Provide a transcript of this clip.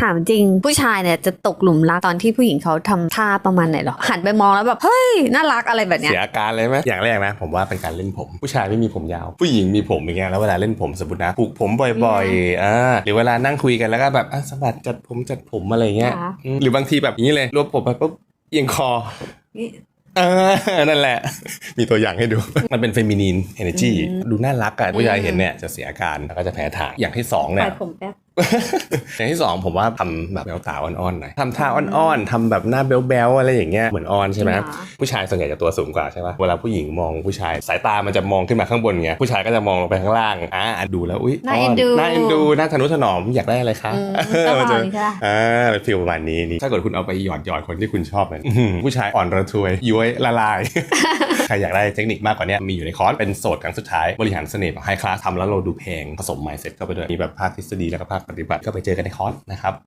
ถามจริงผู้ชายเนี่ยจะตกหลุมรักตอนที่ผู้หญิงเขาทำท่าประมาณไหนหรอ หันไปมองแล้วแบบ เฮ้ย น่ารักอะไรแบบเนี้ยเสียอาการเลยไหมอย่างแรกนะ ผมว่าเป็นการเล่นผม ผู้ชายไม่มีผมยาว ผู้หญิงมีผมอย่างเงี้ยแล้วเวลาเล่นผมสมมตินะผูกผมบ่อยๆอ่าหรือเวลานั่งคุยกันแล้วก็แบบอะสะบัดจัดผมจัดผมอะไรเงี้ยค่ะอืมหรือบางทีแบบอย่างนี้เลยรวบผมไปปุ๊บเอียงคอเออ นั่นแหละ มีตัวอย่างให้ดู มันเป็นเฟมินีนเอเนจีอืมดูน่ารักอะผู้ชายเห็นเนี่ยจะเสียอาการแล้วก็จะแพ้ทางอย่างที่สองปเนี่ล่อยยผมแป๊บ อย่างที่สองผมว่าทำแบบแววตาอ่อนๆหน่อยทำท่าอ่อนๆทำแบบหน้าเบ๊วๆอะไรอย่างเงี้ยเหมือนอ่อนใช่ไหมจริงเหรอผู้ชายส่วนใหญ่จะตัวสูงกว่าใช่ปะเวลาผู้หญิงมองผู้ชายสายตามันจะมองขึ้นมาข้างบนไงผู้ชายก็จะมองลงไปข้างล่างอ่าดูแล้วอุ้ยน่าเอ็นดูน่าเอ็นดูน่าทนุถนอมอยากได้อะไรคะอืมเออต้องมันเอาจะนี่ใช่ปะอ่าเป็นฟีลประมาณนี้นี่ถ้าเกิดคุณเอาไปหยอดหยอดคนที่คุณชอบมันอื้อหือผู้ชายอ่อนระทวยย้วยละลายใครอยากได้เทคนิคมากกว่านี้มีอยู่ในคอร์สเป็นโสดครั้งสุดท้ายบริหารเสน่ห์แบบไฮคลาสทำแล้วเราดูแพงผสม mindset เข้าไปด้วยมีแบบภาคทฤษฎีแล้วก็ภาคปฏิบัติก็ไปเจอกันในคอร์สนะครับ